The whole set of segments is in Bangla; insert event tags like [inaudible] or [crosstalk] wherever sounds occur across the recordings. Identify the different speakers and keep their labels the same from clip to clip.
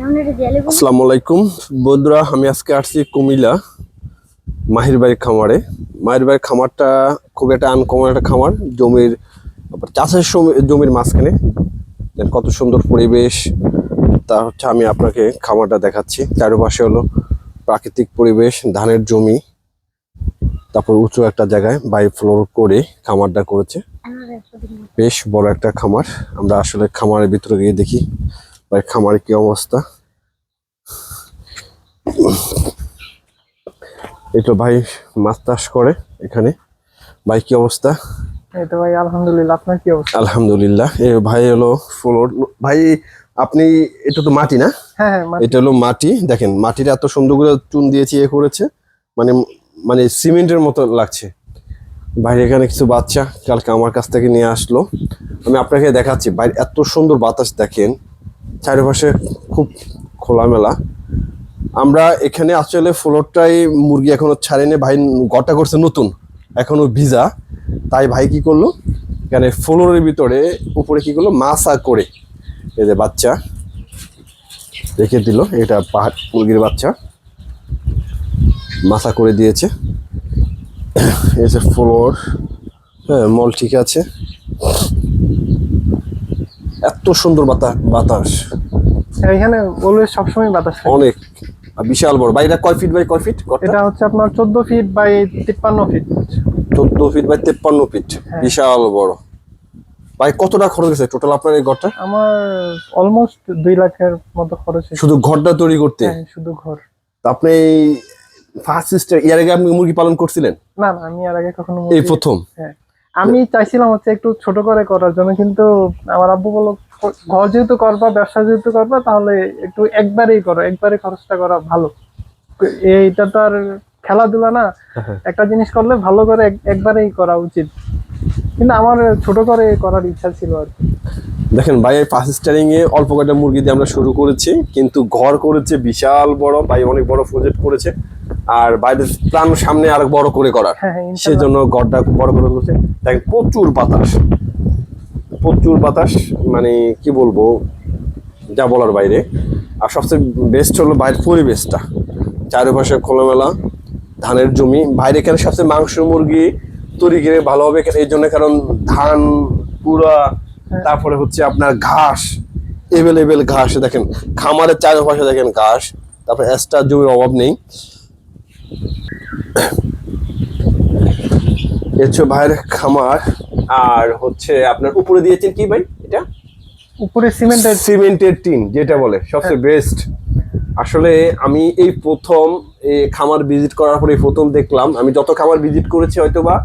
Speaker 1: আসসালামু আলাইকুম। বন্ধুরা, আমি আজকে আসছি কুমিল্লা, মাহির বাড়ির খামারে। মাহির বাড়ির খামারটা খুব একটা আনকমন একটা খামার। জমির চাষের জমির মাঝখানে। কত সুন্দর পরিবেশ। তা হচ্ছে আমি আপনাকে খামারটা দেখাচ্ছি। চারপাশে হলো প্রাকৃতিক পরিবেশ, ধানের জমি, তারপর উঁচু একটা জায়গায় বাই ফ্লোর করে খামারটা করেছে। বেশ বড় একটা খামার। আমরা আসলে খামারের ভিতরে গিয়ে দেখি ভাই খামারের কি অবস্থা? এই তো ভাই মাছ চাষ করে এখানে। ভাই কি অবস্থা?
Speaker 2: এই তো ভাই আলহামদুলিল্লাহ। আপনার কি অবস্থা?
Speaker 1: আলহামদুলিল্লাহ। এ ভাই হলো ফ্লোর ভাই আপনি এটা তো মাটি না?
Speaker 2: হ্যাঁ হ্যাঁ
Speaker 1: এটা হলো মাটি। দেখেন মাটির এত সুন্দর করে চুন দিয়েছি এ করেছে। মানে মানে সিমেন্টের মতো লাগছে। বাইরে এখানে কিছু বাচ্চা কালকে আমার কাছ থেকে নিয়ে আসলো। আমি আপনাকে দেখাচ্ছি। বাইরে এত সুন্দর বাতাস দেখেন। চারিপাশে খুব খোলামেলা। আমরা এখানে আসলে ফ্লোরটাই মুরগি এখনও ছাড়েনি। ভাই গটা করছে নতুন এখনও ভিজা। তাই ভাই কি করল? এখানে ফ্লোরের ভিতরে, উপরে কি করল? মাছা করে এই যে বাচ্চা রেখে দিল। এটা পাহাড়, মুরগির বাচ্চা। মাথা করে দিয়েছে। এই যে ফ্লোর হ্যাঁ মল ঠিক আছে। এত সুন্দর বাতাস বাতাস।
Speaker 2: এখানে অলওয়েজ সবসময় বাতাস।
Speaker 1: অনেক। বিশাল বড়। বাইরে কয় ফিট বাই কয় ফিট
Speaker 2: এটা হচ্ছে আপনার চোদ্দ ফিট বাই তিপ্পান্ন ফিট
Speaker 1: চোদ্দ ফিট বাই তেপ্পান্ন ফিট
Speaker 2: হ্যাঁ।
Speaker 1: বিশাল বড়। ভাই কত টাকা খরচ গেছে টোটাল আপনার এই ঘরটা?
Speaker 2: আমার অলমোস্ট দুই লাখের মতো খরচ হয়েছে।
Speaker 1: শুধু ঘরটা তৈরি করতে?
Speaker 2: হ্যাঁ শুধু ঘর।
Speaker 1: আপনি ফার্স্ট সিস্টার এর আগে আপনি মুরগি পালন করছিলেন?
Speaker 2: না না আমি আর আগে কখনো
Speaker 1: এই প্রথম?
Speaker 2: হ্যাঁ। আমি চাইছিলাম হচ্ছে একটু ছোট করে করার জন্য কিন্তু আমার আব্বু বলল ঘর যেহেতু করবা ব্যবসা যেহেতু করবা তাহলে একটু একবারেই করো একবারে খরচটা করা ভালো। এইটা তো আর খেলাধুলা না
Speaker 1: হ্যাঁ।
Speaker 2: একটা জিনিস করলে ভালো করে এক- একবারেই করা উচিত। কিন্তু আমার ছোট করে করার ইচ্ছা ছিল আর কি।
Speaker 1: দেখেন ভাই ফার্স্ট স্টারিং এ অল্প কয়েকটা মুরগি দিয়ে আমরা শুরু করেছি কিন্তু ঘর করেছে বিশাল বড় ভাই অনেক বড় প্রজেক্ট করেছে। আর বাইরের প্ল্যান সামনে আরও বড় করে করার।
Speaker 2: সেই জন্য ইনশাল্লাহ।
Speaker 1: সেজন্য ঘরটা বড় করে করেছে দেখেন প্রচুর বাতাস। প্রচুর বাতাস মানে কি বলব যা বলার বাইরে। আর সবচেয়ে বেস্ট হলো বাইরের পরিবেশটা। চারিপাশে খোলামেলা ধানের জমি। বাইরে এখানে সবচেয়ে মাংস মুরগি তৈরি করে ভালো হবে এই জন্য কারণ ধান পুরা তারপরে হচ্ছে আপনার ঘাস। এভেলেবেল ঘাস দেখেন। খামারের চারপাশে দেখেন ঘাস। তারপরে এক্সট্রা জমির অভাব নেই। এ হচ্ছে ভাইয়ের খামার আর হচ্ছে আপনার উপরে দিয়েছেন কি ভাই এটা?
Speaker 2: উপরে সিমেন্টের
Speaker 1: সিমেন্টের টিন যেটা বলে সবচেয়ে বেস্ট আসলে আমি এই প্রথম এই খামার ভিজিট করার পরে প্রথম দেখলাম আমি যত খামার ভিজিট করেছি হয়তো বা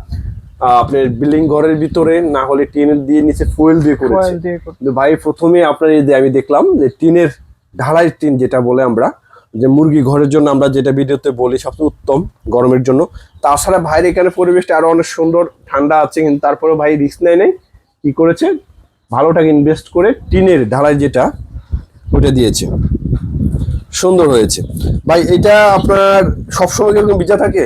Speaker 1: আপনার বিল্ডিং ঘরের ভিতরে না হলে টিনের দিয়ে নিচে ফুয়েল দিয়ে করেছে। ভাই প্রথমে আপনার এই যে আমি দেখলাম যে টিনের ঢালাই টিন যেটা বলে আমরা যে মুরগি ঘরের জন্য আমরা যেটা ভিডিওতে বলি সবচেয়ে উত্তম গরমের জন্য। তাছাড়া ভাইয়ের এখানে পরিবেশটা আরও অনেক সুন্দর ঠান্ডা আছে কিন্তু তারপরে ভাই রিস্ক নেয় নেই। কি করেছে? ভালো টাকা ইনভেস্ট করে টিনের ঢালাই যেটা ওটা দিয়েছে। সুন্দর হয়েছে। ভাই এটা আপনার সবসময় কীরকম ভিজা থাকে?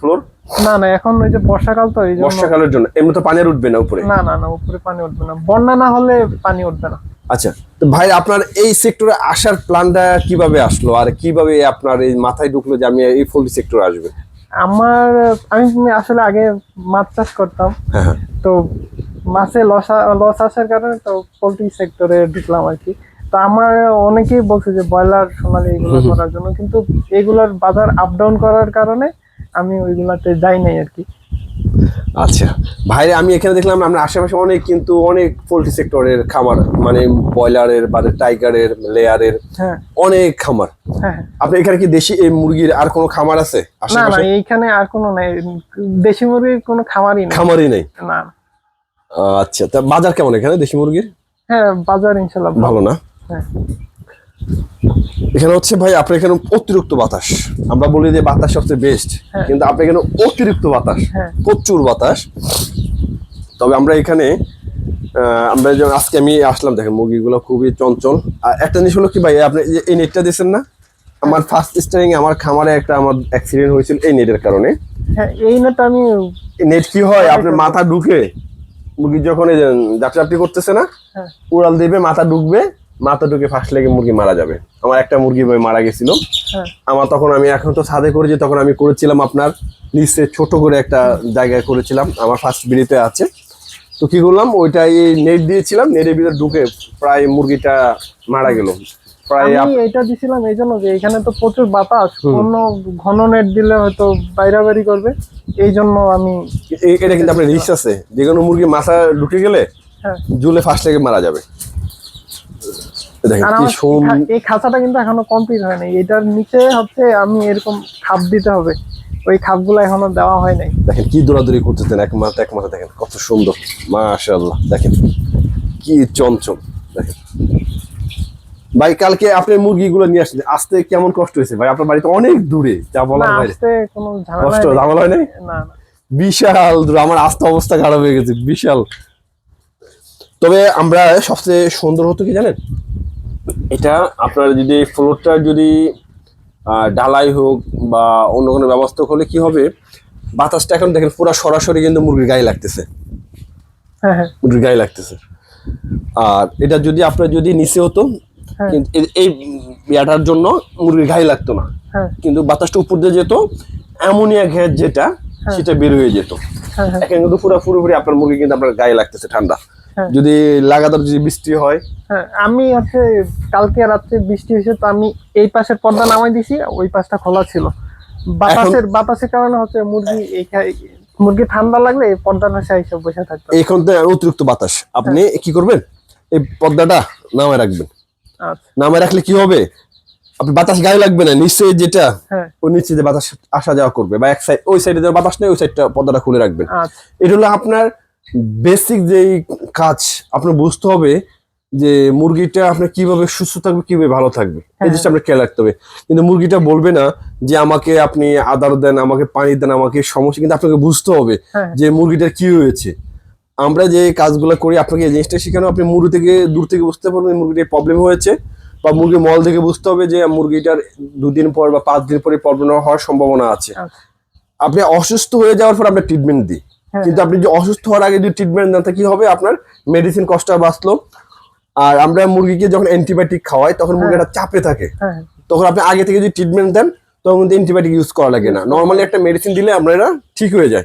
Speaker 1: ফ্লোর?
Speaker 2: না না এখন ওই যে বর্ষাকাল তো এই
Speaker 1: বর্ষাকালের জন্য। এমনি তো পানি উঠবে না উপরে?
Speaker 2: না না না উপরে পানি উঠবে না। বন্যা না হলে পানি উঠবে না।
Speaker 1: আচ্ছা তো ভাই আপনার এই সেক্টরে আসার প্ল্যানটা কীভাবে আসলো? আর কীভাবে আপনার এই মাথায় ঢুকলো যে আমি এই ফুল সেক্টরে আসবে?
Speaker 2: আমার আমি আসলে আগে মাছ চাষ করতাম।
Speaker 1: হ্যাঁ হ্যাঁ।
Speaker 2: তো মাছে লস লস আসার কারণে তো পোলট্রি সেক্টরে ঢুকলাম আর কি। তো আমার অনেকেই বলছে যে ব্রয়লার সোনালি এগুলো করার জন্য। কিন্তু এগুলোর বাজার আপ ডাউন করার কারণে আমি ওইগুলাতে যাই নাই আর কি।
Speaker 1: আচ্ছা ভাইরে আমি এখানে দেখলাম আমরা আশেপাশে অনেক কিন্তু অনেক পোল্ট্রি সেক্টরের খামার মানে ব্রয়লারের বা টাইগারের লেয়ারের
Speaker 2: হ্যাঁ।
Speaker 1: অনেক খামার।
Speaker 2: হ্যাঁ
Speaker 1: আপনি এখানে কি দেশি এই মুরগির আর কোনো খামার আছে
Speaker 2: না না এইখানে আর কোনো নাই। দেশি মুরগির কোনো খামারই নেই।
Speaker 1: খামারই নেই?
Speaker 2: না।
Speaker 1: আচ্ছা তা বাজার কেমন এখানে দেশি মুরগির?
Speaker 2: হ্যাঁ বাজার ইনশাল্লাহ ভালো।
Speaker 1: ভালো না?
Speaker 2: হ্যাঁ।
Speaker 1: এখানে হচ্ছে ভাই আপনার এখানে অতিরিক্ত বাতাস। আমরা বলি যে বাতাস সবচেয়ে বেস্ট
Speaker 2: হ্যাঁ।
Speaker 1: কিন্তু আপনার এখানে অতিরিক্ত বাতাস
Speaker 2: হ্যাঁ।
Speaker 1: প্রচুর বাতাস। তবে আমরা এখানে আমরা যেমন আজকে আমি আসলাম দেখেন মুরগিগুলো খুবই চঞ্চল। আর একটা জিনিস হলো কি ভাই আপনি এই নেটটা দিয়েছেন না? আমার ফার্স্ট স্টারিং আমার খামারে একটা আমার অ্যাক্সিডেন্ট হয়েছিল এই নেটের কারণে।
Speaker 2: হ্যাঁ এই না আমি
Speaker 1: নেট কি হয়? আপনার মাথা ঢুকে মুরগি যখন এই যে জাপটাপটি করতেছে না
Speaker 2: হ্যাঁ।
Speaker 1: উড়াল দিবে মাথা ঢুকবে মাথা ঢুকে ফাঁস লেগে মুরগি মারা যাবে। আমার একটা মুরগি ভাই মারা গেছিল।
Speaker 2: হ্যাঁ।
Speaker 1: আমার তখন আমি এখন তো ছাদে করেছি তখন আমি করেছিলাম আপনার নিচে ছোট করে একটা জায়গায় করেছিলাম। আমার ফার্স্ট বিড়িতে আছে। তো কি করলাম? ওইটাই নেট দিয়েছিলাম। নেটের ভিতরে ঢুকে প্রায় মুরগিটা মারা গেল। প্রায়
Speaker 2: আমি এটা দিছিলাম এই জন্য যে এখানে তো প্রচুর বাতাস। অন্য ঘন নেট দিলে হয়তো বাইরাবাড়ি করবে। এই জন্য আমি
Speaker 1: এটা কিন্তু আপনার রিস্ক আছে। যে কোনো মুরগি মাথা ঢুকে গেলে জুলে ফার্স্ট লেগে মারা যাবে। দেখেন কি সুন্দর
Speaker 2: এই খাঁচাটা কিন্তু এখনও কমপ্লিট হয়নি এটার নিচে হচ্ছে আমি এরকম খাপ দিতে হবে। ওই খাপগুলো এখনও দেওয়া হয় নাই।
Speaker 1: দেখেন কি দৌড়াদৌড়ি করতেছেন এক মাথা এক মাথা দেখেন কত সুন্দর। মাশাআল্লাহ দেখেন কি দেখেন। ভাই কালকে আপনি মুরগিগুলো নিয়ে আসলেন। আসতে কেমন কষ্ট হয়েছে? ভাই আপনার বাড়িতে অনেক দূরে যা
Speaker 2: বলা কোনো
Speaker 1: কষ্ট
Speaker 2: নেই।
Speaker 1: ঝামেলা হয় নাই
Speaker 2: না।
Speaker 1: বিশাল দূর আমার আস্তে অবস্থা খারাপ হয়ে গেছে বিশাল। তবে আমরা সবচেয়ে সুন্দর হতো কি জানেন? এটা আপনার যদি ফ্লোরটা যদি ঢালাই হোক বা অন্য কোনো ব্যবস্থা হলে কি হবে? বাতাসটা এখন দেখেন পুরো সরাসরি কিন্তু মুরগির গায়ে লাগতেছে।
Speaker 2: হ্যাঁ হ্যাঁ।
Speaker 1: মুরগির গায়ে লাগতেছে। আর এটা যদি আপনার যদি নিচে হতো
Speaker 2: হ্যাঁ।
Speaker 1: কিন্তু এই- ইয়াটার জন্য মুরগির গায়ে লাগতো না।
Speaker 2: হ্যাঁ।
Speaker 1: কিন্তু বাতাসটা উপর দিয়ে যেত অ্যামোনিয়া গ্যাস যেটা সেটা বের হয়ে যেত। এখন কিন্তু পুরো পুরোপুরি আপনার মুরগি কিন্তু আপনার গায়ে লাগতেছে ঠান্ডা। যদি লাগাতার যদি বৃষ্টি হয়
Speaker 2: হ্যাঁ আমি হচ্ছে কালকে রাত্রে বৃষ্টি হয়েছে তো আমি এই পাশের পর্দা নামাই দিছি ওই পাশটা খোলা ছিল। বাতাসের বাতাসের কারণে হচ্ছে মুরগি মুরগি ঠান্ডা লাগলে এই পর্দার পাশে এসে বসে থাকতো
Speaker 1: এখন তো অতিরিক্ত বাতাস। আপনি কি করবেন? এই পর্দাটা নামায় রাখবেন।
Speaker 2: আচ্ছা।
Speaker 1: নামায় রাখলে কি হবে? আপনি বাতাস গায়ে লাগবে না নিচে যেটা
Speaker 2: ও
Speaker 1: ওই নিচে যে বাতাস আসা যাওয়া করবে বা এক সাইড ওই সাইডে যে বাতাস নেই ওই সাইডটা পর্দাটা খুলে রাখবেন।
Speaker 2: আচ্ছা।
Speaker 1: এটা হলো আপনার বেসিক যেই কাজ আপনার বুঝতে হবে যে মুরগিটা আপনার কীভাবে সুস্থ থাকবে কীভাবে ভালো থাকবে এই জিনিসটা আপনার খেয়াল রাখতে হবে। কিন্তু মুরগিটা বলবে না যে আমাকে আপনি আদার দেন আমাকে পানি দেন আমাকে সমস্যা কিন্তু আপনাকে বুঝতে হবে
Speaker 2: হ্যাঁ।
Speaker 1: যে মুরগিটার কি হয়েছে। আমরা যে কাজগুলো করি আপনাকে এই জিনিসটা শেখানো আপনি মুরগি থেকে দূর থেকে বুঝতে পারবেন মুরগিটার প্রবলেম হয়েছে বা মুরগির মল থেকে বুঝতে হবে যে মুরগিটার দুদিন পর বা পাঁচ দিন পরে প্রবলেম হওয়ার সম্ভাবনা আছে।
Speaker 2: আচ্ছা।
Speaker 1: আপনি অসুস্থ হয়ে যাওয়ার পর আমরা ট্রিটমেন্ট দিই।
Speaker 2: হ্যাঁ।
Speaker 1: কিন্তু আপনি যে অসুস্থ হওয়ার আগে যদি ট্রিটমেন্ট দেন তা কি হবে? আপনার মেডিসিন কষ্টটা বাঁচলো। আর আমরা মুরগিকে যখন অ্যান্টিবায়োটিক খাওয়াই তখন মুরগিটা চাপে থাকে।
Speaker 2: হ্যাঁ। হ্যাঁ
Speaker 1: তখন আপনি আগে থেকে যদি ট্রিটমেন্ট দেন তখন কিন্তু অ্যান্টিবায়োটিক ইউজ করা লাগে না। নর্মালি একটা মেডিসিন দিলে আমরা এটা ঠিক হয়ে যায়।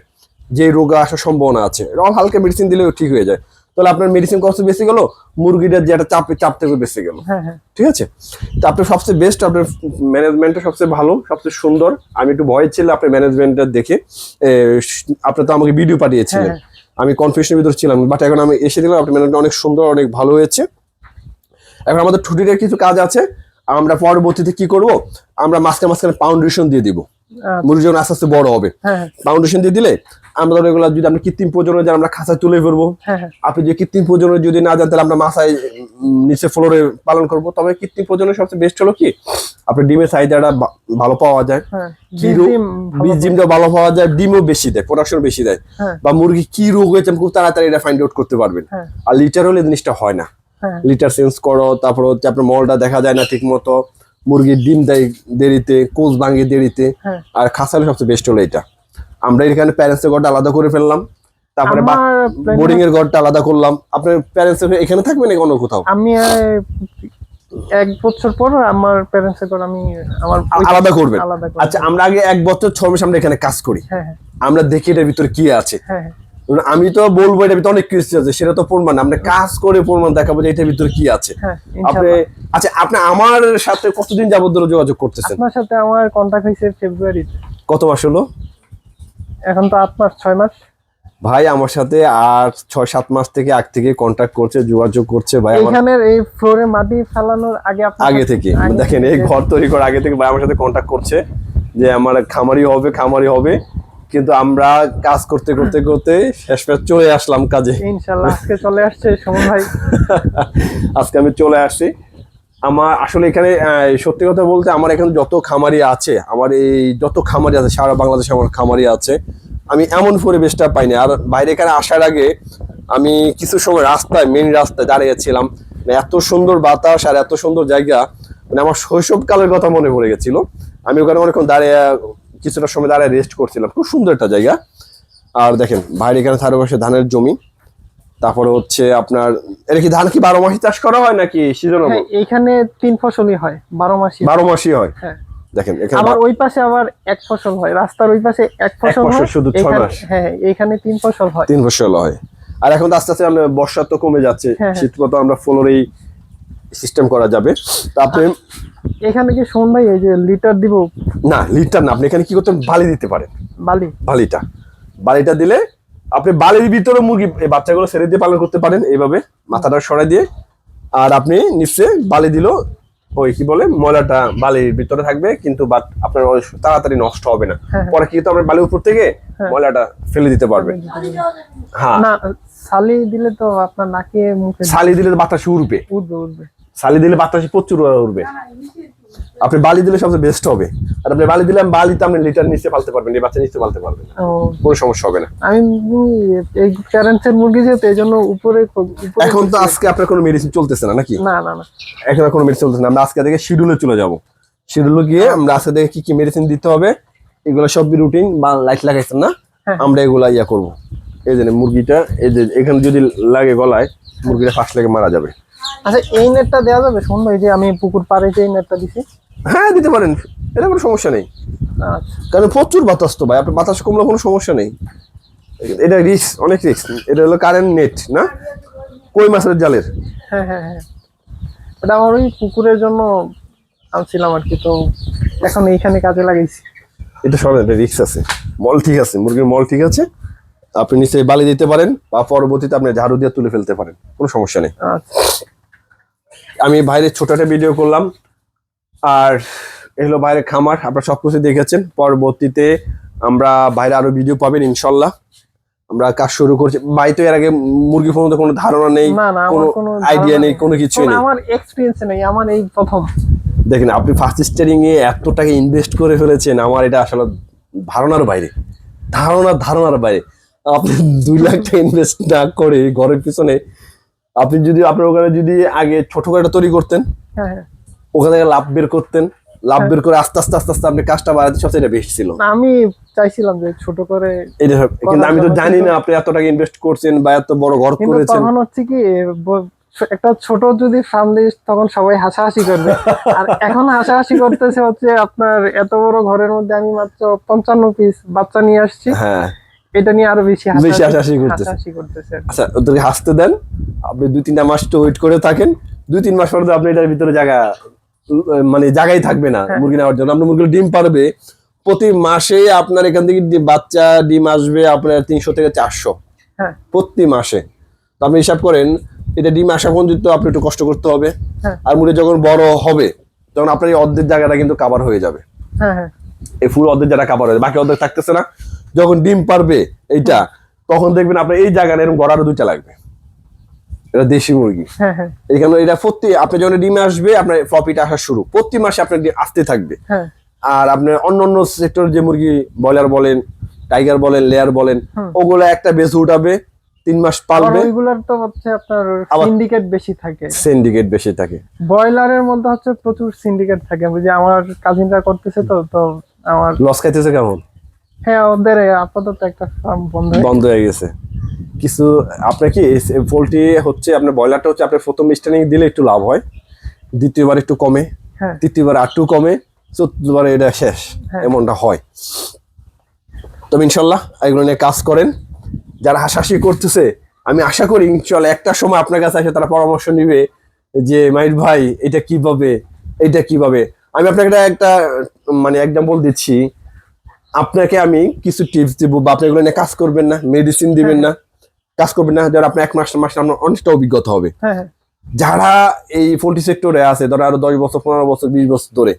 Speaker 1: যে রোগ আসার সম্ভাবনা আছে। এরকম হালকা মেডিসিন দিলেও ঠিক হয়ে যায়। তাহলে আপনার মেডিসিন কষ্ট বেশি গেল মুরগিটার যে একটা চাপে চাপ থেকে বেশি গেল।
Speaker 2: হ্যাঁ হ্যাঁ।
Speaker 1: ঠিক আছে? তো আপনার সবচেয়ে বেস্ট আপনার ম্যানেজমেন্টটা সবচেয়ে ভালো সবচেয়ে সুন্দর। আমি একটু ভয় ছিল আপনার ম্যানেজমেন্টটা দেখে। এ, শ- আপনি তো আমাকে ভিডিও পাঠিয়েছিলেন।
Speaker 2: হ্যাঁ,
Speaker 1: আমি কনফিউশনের ভিতর ছিলাম বাট এখন আমি এসে দিলাম আপনার ম্যানেজমেন্ট অনেক সুন্দর অনেক ভালো হয়েছে। এখন আমাদের ছুটির কিছু কাজ আছে আমরা পরবর্তীতে কি করব? আমরা মাঝখানে মাঝখানে ফাউন্ডেশন দিয়ে দিব।
Speaker 2: আচ্ছা,
Speaker 1: মুরগি যখন আস্তে আস্তে বড় হবে
Speaker 2: হ্যাঁ হ্যাঁ।
Speaker 1: ফাউন্ডেশন দিয়ে দিলে আমরা ধরো এগুলো যদি আমরা কৃত্রিম প্রজননে যারা আমরা খাঁচা তুলে ফেলব
Speaker 2: হ্যাঁ হ্যাঁ।
Speaker 1: আপনি যে কৃত্রিম প্রজনন যদি না জান তাহলে আমরা মাথায় নিচে ফ্লোরে পালন করব। তবে কৃত্রিম প্রজনের সবচেয়ে বেস্ট হলো কি? আপনার ডিমের চাহিদাটা ভালো পাওয়া যায়।
Speaker 2: হ্যাঁ
Speaker 1: কি
Speaker 2: বীজ
Speaker 1: রোগ
Speaker 2: ডিম ভালো
Speaker 1: ডিমটা ভালো পাওয়া যায় ডিমও বেশি দেয় প্রোডাকশন বেশি দেয়।
Speaker 2: হ্যাঁ।
Speaker 1: বা মুরগি কি রোগ হয়েছে খুব তাড়াতাড়ি এটা ফাইন্ড আউট করতে পারবেন।
Speaker 2: হ্যাঁ।
Speaker 1: আর লিটার হলে জিনিসটা হয় না।
Speaker 2: হ্যাঁ
Speaker 1: লিটার চেঞ্জ করো তারপর হচ্ছে আপনার মলটা দেখা যায় না ঠিক মতো মুরগির ডিম দেয় দেরিতে কোচ ভাঙে দেরিতে।
Speaker 2: হ্যাঁ।
Speaker 1: আর খাসালে সবচেয়ে বেস্ট হলো এটা। আমরা এখানে প্যারেন্টসের ঘরটা আলাদা করে ফেললাম। তারপরে বোর্ডিং এর ঘরটা আলাদা করলাম। আপনার প্যারেন্টস এখানে থাকবেন অন্য কোথাও?
Speaker 2: আমি এক বছর পর আমার প্যারেন্টস এর আমি আমার
Speaker 1: আলাদা করবেন?
Speaker 2: করব।
Speaker 1: আচ্ছা আমরা আগে এক বছর ছ মাস আমরা এখানে কাজ করি।
Speaker 2: হ্যাঁ হ্যাঁ।
Speaker 1: আমরা দেখি এটার ভিতরে কি আছে।
Speaker 2: হ্যাঁ হ্যাঁ।
Speaker 1: আমি তো বলব এটা ভিতরে অনেক কিছু আছে সেটা তো প্রমাণ। আমরা কাজ করে প্রমাণ দেখাবো যে এটার ভিতরে কি আছে।
Speaker 2: হ্যাঁ
Speaker 1: আপনি আচ্ছা আপনি আমার সাথে কতদিন যাবত ধরে যোগাযোগ করতেছেন?
Speaker 2: আপনার সাথে আমার কন্টাক্ট হয়েছে ফেব্রুয়ারিতে
Speaker 1: কত মাস হলো?
Speaker 2: এখন তো আট মাস ছয় মাস।
Speaker 1: ভাই আমার সাথে আর ছয় সাত মাস থেকে আগ থেকে কন্ট্যাক্ট করছে যোগাযোগ করছে ভাই
Speaker 2: এইখানের এই ফ্লোরে মাটি ফেলানোর আগে
Speaker 1: আগে থেকে। দেখেন এই ঘর তৈরি করার আগে থেকে ভাই আমার সাথে কন্ট্যাক্ট করছে যে আমার খামারি হবে খামারি হবে। কিন্তু আমরা কাজ করতে করতে করতে শেষমেশ চলে আসলাম কাজে।
Speaker 2: ইনশাল্লাহ আজকে চলে আসছে সুমন ভাই। [laughs]
Speaker 1: আজকে আমি চলে আসছি। আমার আসলে এখানে সত্যি কথা বলতে আমার এখানে যত খামারি আছে আমার এই যত খামারি আছে সারা বাংলাদেশে আমার খামারি আছে আমি এমন পরিবেশটা পাইনি। আর বাইরে এখানে আসার আগে আমি কিছু সময় রাস্তায় মেন রাস্তায় দাঁড়িয়েছিলাম। মানে এত সুন্দর বাতাস আর এত সুন্দর জায়গা মানে আমার শৈশবকালের কথা মনে পড়ে গেছিল। আমি ওখানে অনেকক্ষণ দাঁড়িয়ে কিছুটা সময় দাঁড়িয়ে রেস্ট করছিলাম। খুব সুন্দর একটা জায়গা। আর দেখেন বাইরে এখানে চারপাশে ধানের জমি। তারপরে হচ্ছে আপনার এটা কি ধান কি বারো মাসি চাষ করা হয় নাকি সিজনাল
Speaker 2: হ্যাঁ এইখানে তিন ফসলই হয় বারো মাসই।
Speaker 1: বারো মাসই হয়?
Speaker 2: হ্যাঁ।
Speaker 1: দেখেন এখানে
Speaker 2: আবার ওই পাশে আবার এক ফসল হয় রাস্তার ওই পাশে এক ফসল হয়
Speaker 1: শুধু ছয় মাস।
Speaker 2: হ্যাঁ এখানে তিন ফসল হয়।
Speaker 1: তিন ফসল হয়। আর এখন আস্তে আস্তে আমরা বর্ষা তো কমে যাচ্ছে
Speaker 2: হ্যাঁ, হ্যাঁ।
Speaker 1: শীত মতো আমরা ফ্লোর এই সিস্টেম করা যাবে। তা আপনি
Speaker 2: এখানে কি শুন ভাই এই যে লিটার দিব?
Speaker 1: না লিটার না আপনি এখানে কি করতে বালি দিতে পারেন।
Speaker 2: বালি?
Speaker 1: বালিটা। বালিটা দিলে আপনি বালির ভিতরে মুরগি এই বাচ্চাগুলো ছেড়ে দিয়ে পালন করতে পারেন এইভাবে মাথাটা সরাই দিয়ে। আর আপনি নিশ্চয় বালি দিল ওই কি বলে ময়লাটা বালির ভিতরে থাকবে কিন্তু বাট আপনার তাড়াতাড়ি নষ্ট হবে না।
Speaker 2: হ্যাঁ।
Speaker 1: পরে কি তো আপনার বালির উপর থেকে
Speaker 2: হ্যাঁ।
Speaker 1: ময়লাটা ফেলে দিতে পারবে। হ্যাঁ।
Speaker 2: না সালি দিলে তো আপনার নাকে মুখে
Speaker 1: সালি দিলে বাতাসে উড়বে
Speaker 2: উঠবে উঠবে
Speaker 1: সালি দিলে বাতাসে প্রচুর উড়বে। আপনি বালি দিলে সবচেয়ে বেস্ট হবে। আর আপনি বালি দিলে বালিতে আপনি লিটার নিচে পালতে পারবেন এই বাচ্চা নিচে পালতে পারবেন কোনো সমস্যা হবে না।
Speaker 2: আমি এই প্যারেন্টসের মুরগি যেহেতু এই জন্য উপরে
Speaker 1: এখন তো আজকে আপনার কোনো মেডিসিন চলতেছে না নাকি?
Speaker 2: না না না।
Speaker 1: এখন আর কোনো মেডিসিন চলতেছে না। আমরা আজকে থেকে শিডিউলে চলে যাব। শিডিউলে গিয়ে আমরা আজকে থেকে কি কি মেডিসিন দিতে হবে এগুলো সব রুটিন বা লাইট লাগাইছেন না
Speaker 2: হ্যাঁ।
Speaker 1: আমরা এগুলা ইয়া করব। এই যে মুরগিটা এই যে এখানে যদি লাগে গলায় মুরগিটা ফার্স্ট লেগে মারা যাবে।
Speaker 2: আচ্ছা এই নেটটা দেওয়া যাবে? শুন ভাই যে আমি পুকুর পাড়ে যে এই নেটটা দিছি।
Speaker 1: হ্যাঁ দিতে পারেন। এটা কোনো সমস্যা নেই।
Speaker 2: আচ্ছা।
Speaker 1: কারণ প্রচুর বাতাস তো ভাই আপনার বাতাস কমলে কোনো সমস্যা নেই। এটা রিস্ক অনেক রিস্ক এটা হলো কারেন্ট নেট না? কই মাছের জালের?
Speaker 2: হ্যাঁ হ্যাঁ হ্যাঁ। এটা আমার ওই পুকুরের জন্য আনছিলাম আর কি তো এখন এইখানে কাজে লাগাইছি।
Speaker 1: এটা সব একটা রিস্ক আছে। মল ঠিক আছে মুরগির মল ঠিক আছে। আপনি নিচে বালি দিতে পারেন বা পরবর্তীতে আপনি ঝাড়ু দিয়ে তুলে ফেলতে পারেন। কোনো সমস্যা নেই।
Speaker 2: আচ্ছা।
Speaker 1: আমি বাইরে ছোট একটা ভিডিও করলাম। আর এগুলো বাইরে খামার আপনারা সব কিছু দেখেছেন। পরবর্তীতে আমরা বাইরে আরও ভিডিও পাবেন ইনশাল্লাহ। আমরা কাজ শুরু করছি। বাই তো এর আগে মুরগি ফোন কোনো ধারণা নেই কোনো আইডিয়া নেই কোনো
Speaker 2: কোনো
Speaker 1: নেই।
Speaker 2: আমার এক্সপিরিয়েন্স নেই আমার এই প্রথম।
Speaker 1: দেখেন আপনি ফার্স্ট স্টারিং এ এত টাকা ইনভেস্ট করে ফেলেছেন আমার এটা আসলে ধারণার বাইরে। ধারণার ধারণার বাইরে। আপনি দুই লাখ টাকা ইনভেস্ট না করে ঘরের পিছনে আপনি যদি আপনার ওখানে যদি আগে ছোট করে তৈরি করতেন
Speaker 2: হ্যাঁ হ্যাঁ।
Speaker 1: ওখান থেকে লাভ বের করতেন লাভ বের করে আস্তে আস্তে আস্তে আস্তে আপনি কাজটা বাড়াতে সবচেয়ে বেশি ছিল।
Speaker 2: আমি চাইছিলাম যে ছোট করে
Speaker 1: এটা কিন্তু আমি তো জানি না আপনি এত টাকা ইনভেস্ট করছেন বা এত বড় ঘর করেছেন।
Speaker 2: তখন হচ্ছে কি একটা ছোট যদি ফার্ম দিস তখন সবাই হাসাহাসি করবে। আর [laughs] এখন হাসাহাসি করতেছে হচ্ছে আপনার এত বড় ঘরের মধ্যে আমি মাত্র পঞ্চান্ন পিস বাচ্চা নিয়ে আসছি।
Speaker 1: হ্যাঁ।
Speaker 2: এটা নিয়ে আরও বেশি
Speaker 1: বেশি হাসাহাসি করতেছে। আচ্ছা ওদেরকে হাসতে দেন। আপনি দুই তিনটা মাস তো ওয়েট করে থাকেন। দুই তিন মাস পরে তো আপনি এটার ভিতরে জায়গা মানে জায়গায় থাকবে না
Speaker 2: হ্যাঁ।
Speaker 1: মুরগি নেওয়ার জন্য। আপনার মুরগি ডিম পারবে। প্রতি মাসে আপনার এখান থেকে বাচ্চা ডিম আসবে আপনার তিনশো থেকে চারশো।
Speaker 2: হ্যাঁ।
Speaker 1: প্রতি মাসে। তো আপনি হিসাব করেন এটা ডিম আসা পর্যন্ত আপনি একটু কষ্ট করতে হবে।
Speaker 2: হ্যাঁ।
Speaker 1: আর মুরগি যখন বড় হবে তখন আপনার এই অর্ধেক জায়গাটা কিন্তু কাবার হয়ে যাবে।
Speaker 2: হ্যাঁ হ্যাঁ।
Speaker 1: এই ফুল অর্ধেক জায়গা কাভার হয়ে যাবে বাকি অর্ধেক থাকতেছে না। যখন ডিম পারবে এইটা তখন দেখবেন আপনার এই জায়গাটা এরকম গড়ারও দুইটা লাগবে। এটা দেশি মুরগি।
Speaker 2: হ্যাঁ হ্যাঁ।
Speaker 1: এখানে এটা প্রতি আপনি যখন ডিমে আসবে আপনার প্রফিট আসা শুরু। প্রতি মাসে আপনার ডিম আসতে থাকবে।
Speaker 2: হ্যাঁ।
Speaker 1: আর আপনার অন্য অন্য সেক্টর যে মুরগি ব্রয়লার বলেন টাইগার বলেন লেয়ার বলেন ওগুলো একটা বেশ উঠাবে। তিন মাস পালবে।
Speaker 2: ওইগুলার তো হচ্ছে আপনার সিন্ডিকেট বেশি থাকে।
Speaker 1: সিন্ডিকেট বেশি থাকে।
Speaker 2: ব্রয়লারের মধ্যে হচ্ছে প্রচুর সিন্ডিকেট থাকে। বুঝি আমার কাজিনরা করতেছে তো তো আমার
Speaker 1: লস খাইতেছে কেমন?
Speaker 2: হ্যাঁ ওদের আপাতত একটা ফার্ম বন্ধ হয়ে-
Speaker 1: বন্ধ হয়ে গেছে। কিছু আপনার কি পোলট্রি হচ্ছে আপনার ব্রয়লারটা হচ্ছে আপনার প্রথম স্ট্যান্ডিং দিলে একটু লাভ হয়। দ্বিতীয়বার একটু কমে।
Speaker 2: হ্যাঁ।
Speaker 1: তৃতীয়বার আটটু কমে। চতুর্থবার এটা শেষ।
Speaker 2: হ্যাঁ।
Speaker 1: এমনটা হয়। তবে ইনশাল্লাহ এগুলো নিয়ে কাজ করেন। যারা হাসাহাসি করতেছে আমি আশা করি ইনশাল্লাহ একটা সময় আপনার কাছে এসে তারা পরামর্শ নিবে যে মাইর ভাই এটা কীভাবে? এটা কীভাবে? আমি আপনাকে একটা- মানে এক্সাম্পল দিচ্ছি। আপনাকে আমি কিছু টিপস দিব বা আপনি এগুলো নিয়ে কাজ করবেন না মেডিসিন দিবেন না কাজ করবেন না যারা আপনার এক মাস মাস আপনার অনেকটা অভিজ্ঞতা হবে।
Speaker 2: হ্যাঁ হ্যাঁ।
Speaker 1: যারা এই পোল্ট্রি সেক্টরে আছে ধরো আরও দশ বছর পনেরো বছর বিশ বছর ধরে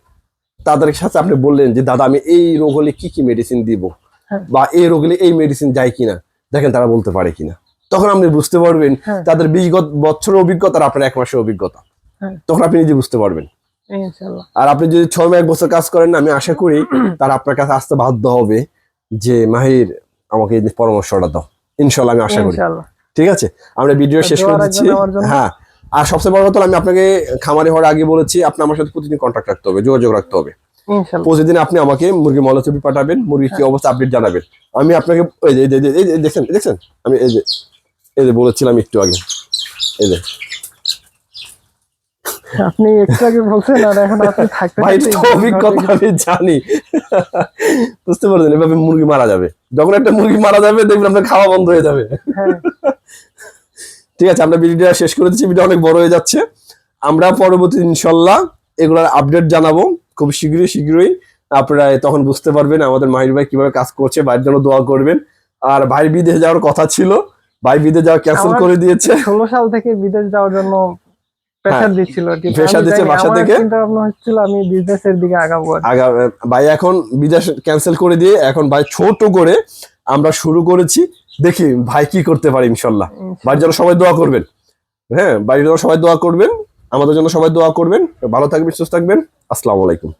Speaker 1: তাদের সাথে আপনি বললেন যে দাদা আমি এই রোগ হলে কি কি মেডিসিন দিব?
Speaker 2: হ্যাঁ।
Speaker 1: বা এই রোগ হলে এই মেডিসিন যায় কিনা? দেখেন তারা বলতে পারে কিনা। তখন আপনি বুঝতে পারবেন
Speaker 2: হ্যাঁ।
Speaker 1: তাদের বিশ বছরের অভিজ্ঞতা আপনার এক মাসের অভিজ্ঞতা।
Speaker 2: হ্যাঁ।
Speaker 1: তখন আপনি নিজে বুঝতে পারবেন। আর আপনি যদি ছয় মাস এক বছর কাজ করেন আমি আশা করি তারা আপনার কাছে আসতে বাধ্য হবে যে মাহির আমাকে পরামর্শটা দাও। ইনশাল্লাহ আমি আশা করি। ঠিক আছে? আমরা ভিডিও শেষ করে দিচ্ছি। হ্যাঁ। আর সবচেয়ে বড় কথা আমি আপনাকে খামারে হওয়ার আগে বলেছি আপনি আমার সাথে প্রতিদিন কন্ট্যাক্ট রাখতে হবে যোগাযোগ রাখতে হবে। প্রতিদিন আপনি আমাকে মুরগি মলছবি পাঠাবেন মুরগির কি অবস্থা আপডেট জানাবেন। আমি আপনাকে এই যে দেখছেন দেখছেন? আমি এই যে এই যে বলেছিলাম একটু আগে। এই যে।
Speaker 2: আপনি একটু আগে বলছেন আর এখন আপনি [laughs] থাকতে
Speaker 1: ভাই অভিজ্ঞতা আমি জানি। [laughs] বুঝতে পারছেন এভাবে মুরগি মারা যাবে। যখন একটা মুরগি মারা যাবে দেখবেন আপনার খাওয়া বন্ধ হয়ে যাবে।
Speaker 2: হ্যাঁ। [laughs]
Speaker 1: ঠিক আছে আমরা ভিডিওটা শেষ করে দিচ্ছি ভিডিও অনেক বড় হয়ে যাচ্ছে। আমরা পরবর্তী ইনশাল্লাহ এগুলোর আপডেট জানাব। খুব শীঘ্রই শীঘ্রই আপনারা তখন বুঝতে পারবেন আমাদের মাহির ভাই কীভাবে কাজ করছে ভাইয়ের জন্য দোয়া করবেন। আর ভাই বিদেশে যাওয়ার কথা ছিল ভাই বিদেশে যাওয়া ক্যান্সেল করে দিয়েছে।
Speaker 2: ষোলো সাল থেকে বিদেশ যাওয়ার জন্য
Speaker 1: হ্যাঁ,
Speaker 2: দিচ্ছিল আর কি।
Speaker 1: pressure
Speaker 2: আমি
Speaker 1: দিচ্ছে বাসা থেকে।
Speaker 2: চিন্তা ভাবনা হচ্ছিল আমি বিজনেসের দিকে আগাবো আর
Speaker 1: ভাই এখন বিদেশ ক্যান্সেল করে দিয়ে এখন ভাই ছোট করে আমরা শুরু করেছি। দেখি ভাই কি করতে পারি ইনশাল্লাহ। ভাইয়ের জন্য সবাই দোয়া করবেন। হ্যাঁ বাড়ির জন্য সবাই দোয়া করবেন। আমাদের জন্য সবাই দোয়া করবেন। ভালো থাকবেন সুস্থ থাকবেন। আসসালামু আলাইকুম।